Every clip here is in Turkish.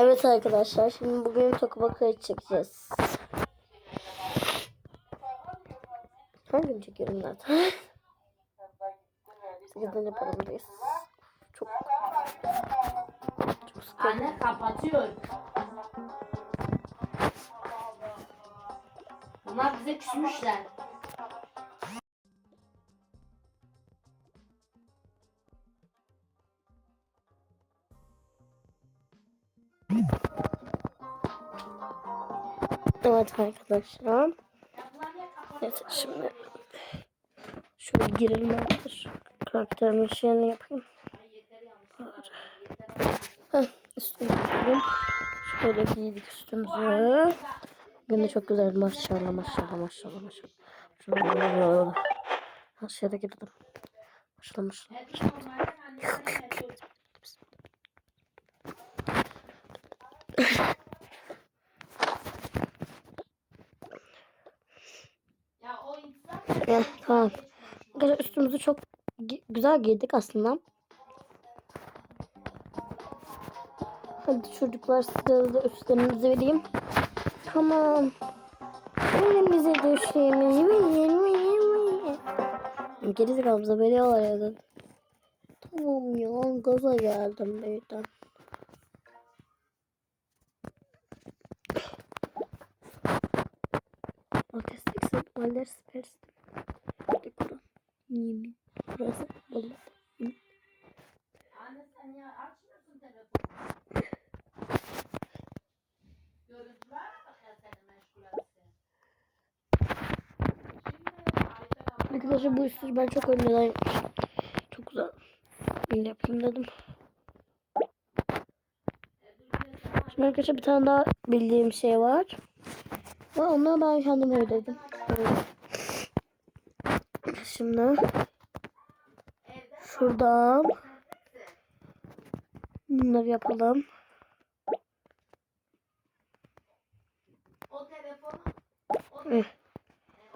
Evet arkadaşlar şimdi bugün Tokubaka'yı çekeceğiz. Her gün çekiyorum zaten. 8. paramdayız. Çok çok sıkıldım. Anne kapatıyor. Bunlar bize küsmüşler. Evet arkadaşlar. Evet şimdi şöyle girelim arkadaşlar. Karakterimin şeyini yapayım. Heh, üstümü giyelim. Şöyle giydik üstümüzü. Bugün de çok güzel maşallah maşallah maşallah maşallah. Şöyle aşağıda gidelim. Maşallah maşallah. Ya o insan Evet, tamam. Arkadaşlar üstümüzü çok güzel giydik aslında. Hadi çocuklar size de üstlerinizi vereyim. Tamam. Verin, verin. Gerizekalı bize veriyorlar ya. da. Tamam ya gaza geldim birden. Otistik sektörler süpersin. Yemin. Burası balık. Anne sen ya açmıyorsun telefonu. Arkadaşlar bu üstü ben çok önceden. Çok güzel. De yapayım dedim. Şimdi arkadaşlar bir tane daha bildiğim şey var. Ve onu ben kendim ödedim. Böyle. Şimdi şuradan bunları yapalım. Hı.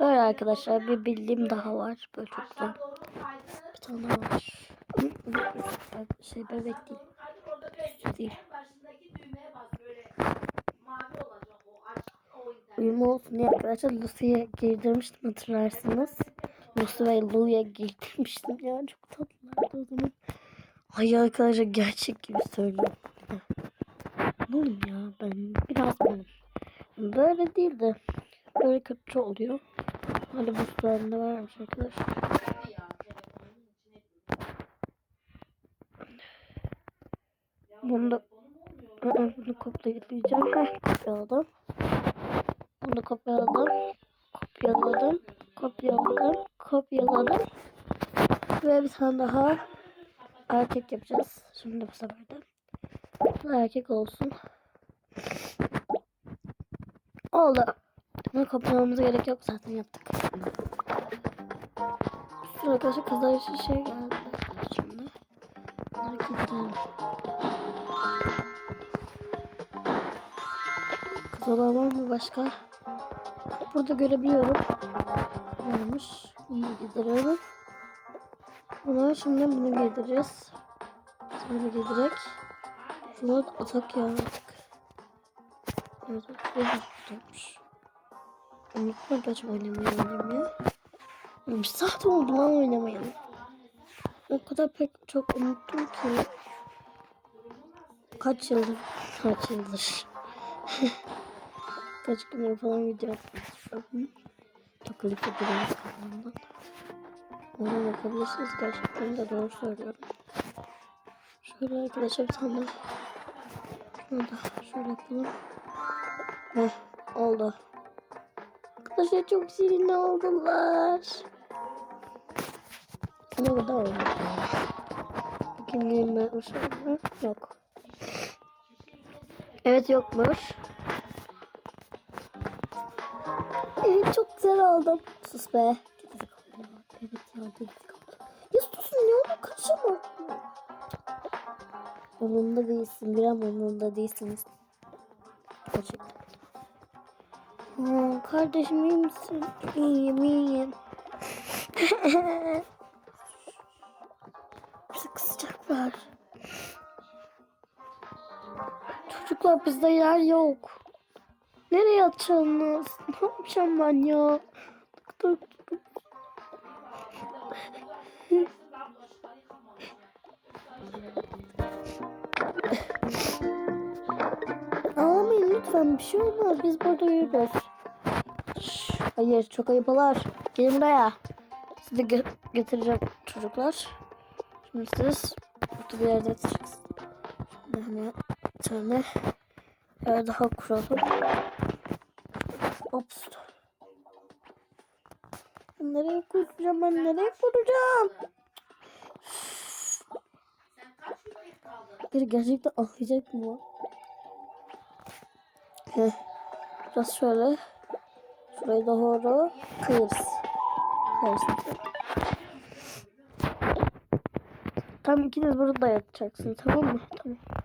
Böyle arkadaşlar bir bildiğim daha var. Böyle çok güzel. Bir tane var. Şey bebek değil. Değil. Uyumu olsun diye arkadaşlar Lucy'ye girdirmiştim hatırlarsınız. Lucy ve Lou'ya girdirmiştim ya çok tatlılardı o zaman. Ay arkadaşlar gerçek gibi söylüyorum. Malım ya ben biraz malım. Böyle değil de böyle kötü oluyor. Hadi bu sırada varmış arkadaşlar. Bunu da bunu kopyalayacağım. Kopyaladım. Bunu da kopyaladım. Kopyaladım. Kopyaladım. Kopyaladım. Ve bir tane daha erkek yapacağız. Şimdi bu sefer de. Erkek olsun. Oldu. Bunu kopyalamamıza gerek yok zaten yaptık. Üstüne arkadaşlar kızlar için şey geldi. Şimdi. Bunları giydirelim. Kız var mı başka? Burada görebiliyorum. Varmış. Bunu giydiriyorum. Buna şimdi bunu giydireceğiz. Sonra giydirek. Şuna da atak ya artık. Evet, bu tutmuş. Unutma kaç oynamayı oynayayım ya. Bir saat oldu lan oynamayalı. O kadar pek çok unuttum ki. Kaç yıldır? Kaç yıldır? Kaç gündür falan video atmışım. Takılıp duruyor kanalımdan. Ona bakabilirsiniz. Gerçekten de doğru söylüyorum. Şöyle arkadaşlar bir tane şunu şöyle yapalım. Heh oldu. Arkadaşlar çok şirin oldular. Ne kadar oldu? Neyim ben mı? Yok. Evet yokmuş. Oldum. Sus be. Evet ya gerizekalı. Ya susun ne olur kaçama. Umurumda değilsin. An umurumda değilsiniz. Gerçekten. Ha, kardeşim iyi misin? İyiyim iyiyim. Sık sıcak var. Çocuklar bizde yer yok. Nereye yatacaksınız? Ne yapacağım ben ya? Ağlamayın lütfen bir şey olmaz biz burada. Şş, Hayır çok ayıplar. Gelin buraya. Sizi ge- getireceğim çocuklar. Şimdi siz burada bir yerde yatacaksınız. Şimdi tane yer daha kuralım. Ops. Nereye kuracağım ben nereye kuracağım? Gerçekten ağlayacak mı? Heh. Biraz şöyle. Şurayı doğru kıyırız. Kıyırsın. Tam ikiniz burada yatacaksınız tamam mı? Tamam.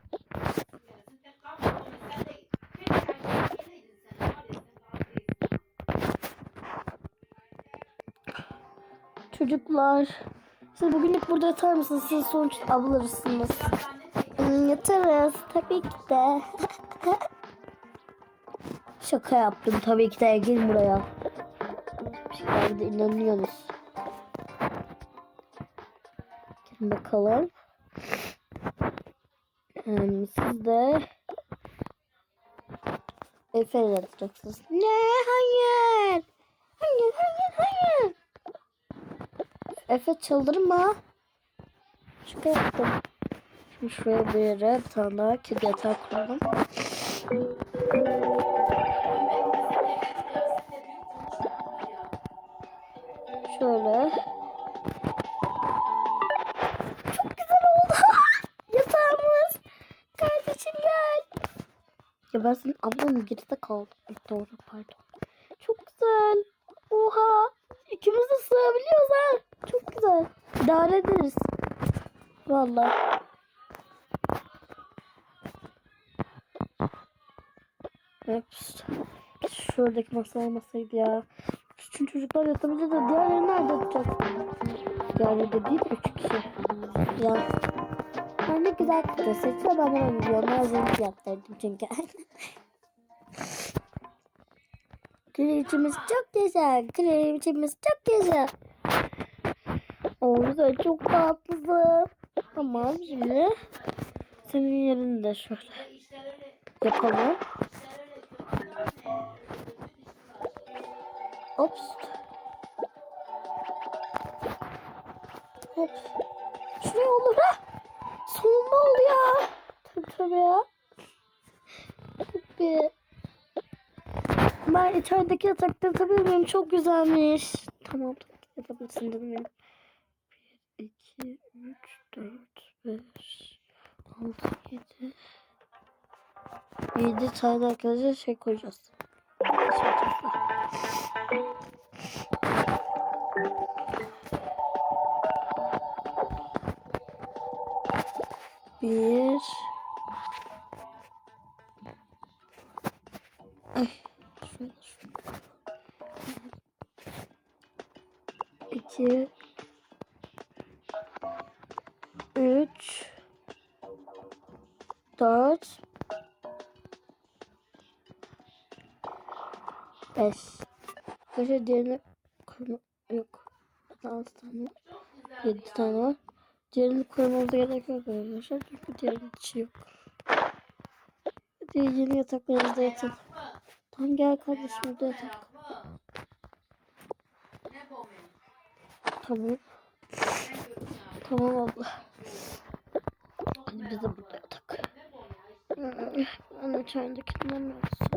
Çocuklar. Siz bugünlük burada yatar mısınız? Siz sonuç ablarsınız. Hmm, Yatarız. Tabii ki de. Şaka yaptım. Tabii ki de. Gelin buraya. De inanıyorsunuz. Gelin bakalım. Yani siz de Efe yatacaksınız. Ne? Hayır. Hayır, hayır, hayır. Efe çıldırma. Şaka yaptım. Şimdi şuraya bir tane daha kedi yatağı kuralım. Şöyle. Çok güzel oldu. Yatağımız. Kardeşim gel. Ya ben senin ablanın geride kaldım. Doğru pardon. Çok güzel. Oha. İkimiz de sığabiliyoruz ha. Çok güzel. İdare ederiz. Vallahi. Ups. Şuradaki masa olmasaydı ya. Küçük çocuklar yatabilir de diğerleri nerede yatacak? Diğerleri de değil üç kişi. Ya. Ben ne güzel kıta seçse ben hemen uyuyorum. Ben zevk yaptırdım çünkü. Kraliçemiz çok güzel. Kraliçemiz çok güzel. O güzel çok tatlısın. Tamam şimdi senin yerini de şöyle yapalım. Ops. Ops. Şuraya olur ha. Sonunda oldu ya. Tabii tabii ya. Tabii. Ben içerideki yatakta tabii benim çok güzelmiş. Tamam yapabilirsin dedim benim. 1, 2, 3, 4, 5, 6, 7. 7 tane arkadaşlar şey koyacağız. Bir. 5. Kaça diğerini kurma yok. 6 tane 7 tane var. Diğerini kurmamıza gerek yok arkadaşlar. Çünkü diğerinin içi şey yok. Hadi yeni yataklarımızda yatalım. Tam gel kardeşim burada yatak. Tamam. Tamam abla. Hadi biz de burada yatak. Anne çayındaki dinlemiyoruz.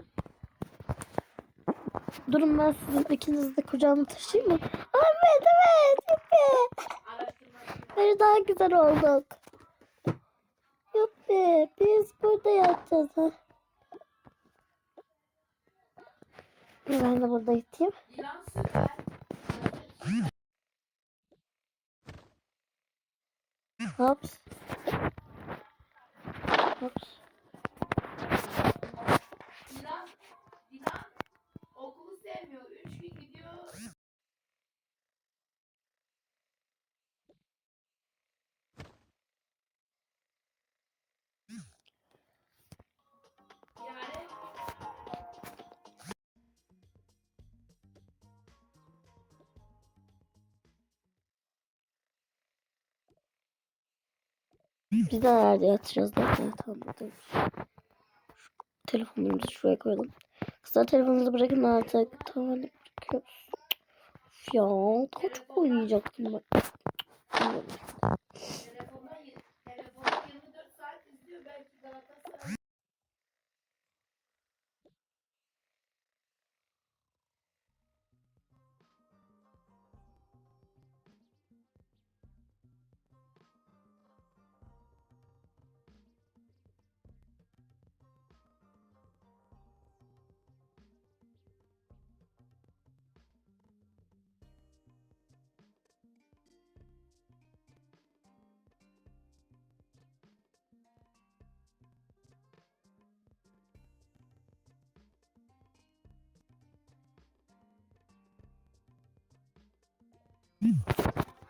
Durun ben sizin ikinizi de kucağıma taşıyayım mı? Evet evet. Böyle daha güzel olduk. Yuppie. Biz burada yatacağız. Ha. Ben de burada yatayım. Hops. Hops. gidemiyor. Üç gün gidiyor. Yani Biz de herhalde yatacağız zaten tamam. Telefonumuzu şuraya koyalım. Kızlar telefonunuzu bırakın artık. Tamam bırakıyoruz. Ya çok oynayacaktım ben.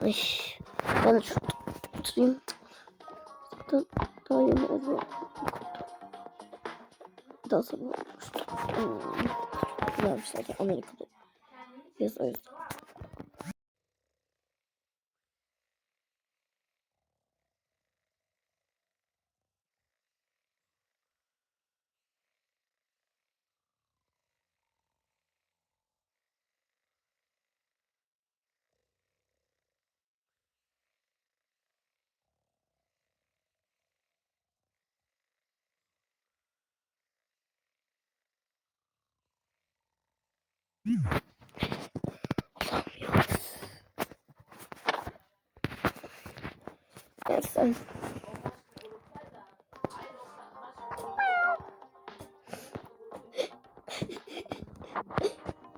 Ay, ben oturayım. Zaten daha yeni eve daha sabah olmuştu. Hmm. Güzelmiş zaten Amerika'da. Yaz o yüzden. Sen.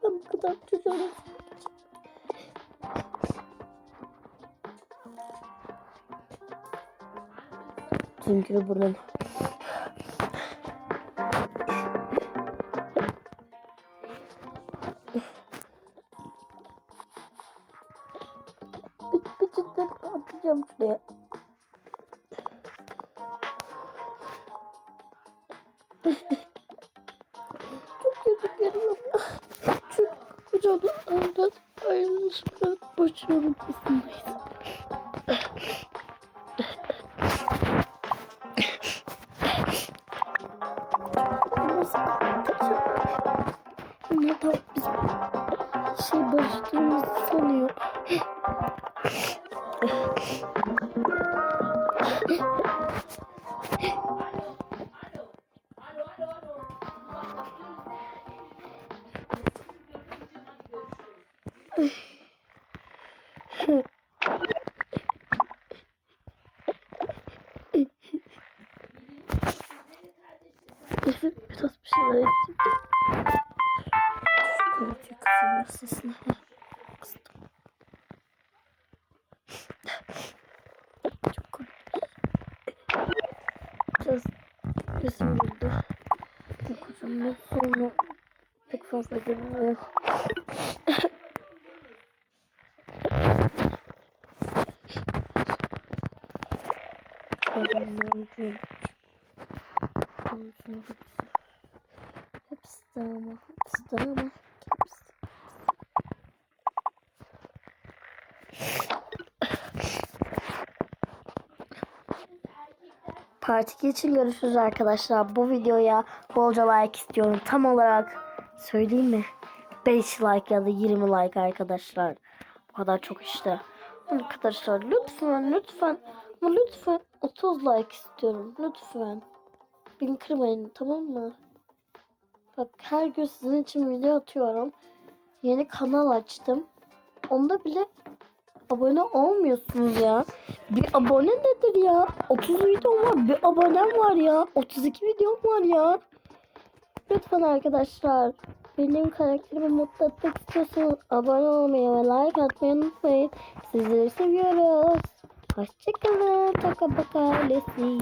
Ben bu kadar çocuğa Çünkü burnum. Çok geliyor. Çok kocaman ayrılışımdan başarım kısmındayız. Nasıl atacağım? Bunlar da biz şey başladığımızı sanıyor. Çok komik. Biraz resim burada. Okuyacağım ben sonra pek fazla görünmüyor. Ben ne yapıyorum? Konusunu hepsi. Hepsi de ama. Hepsi de ama. Hepsi. Part 2 için görüşürüz arkadaşlar. Bu videoya bolca like istiyorum. Tam olarak söyleyeyim mi? 5 like ya da 20 like arkadaşlar. Bu kadar çok işte. Arkadaşlar lütfen lütfen lütfen 30 like istiyorum. Lütfen. Beni kırmayın tamam mı? Bak her gün sizin için video atıyorum. Yeni kanal açtım. Onda bile abone olmuyorsunuz ya. Bir abone nedir ya? 30 videom var. Bir abonem var ya. 32 videom var ya. Lütfen arkadaşlar. Benim karakterimi mutlu etmek istiyorsanız abone olmayı ve like atmayı unutmayın. Sizleri seviyoruz. Hoşçakalın. Toka baka ailesi.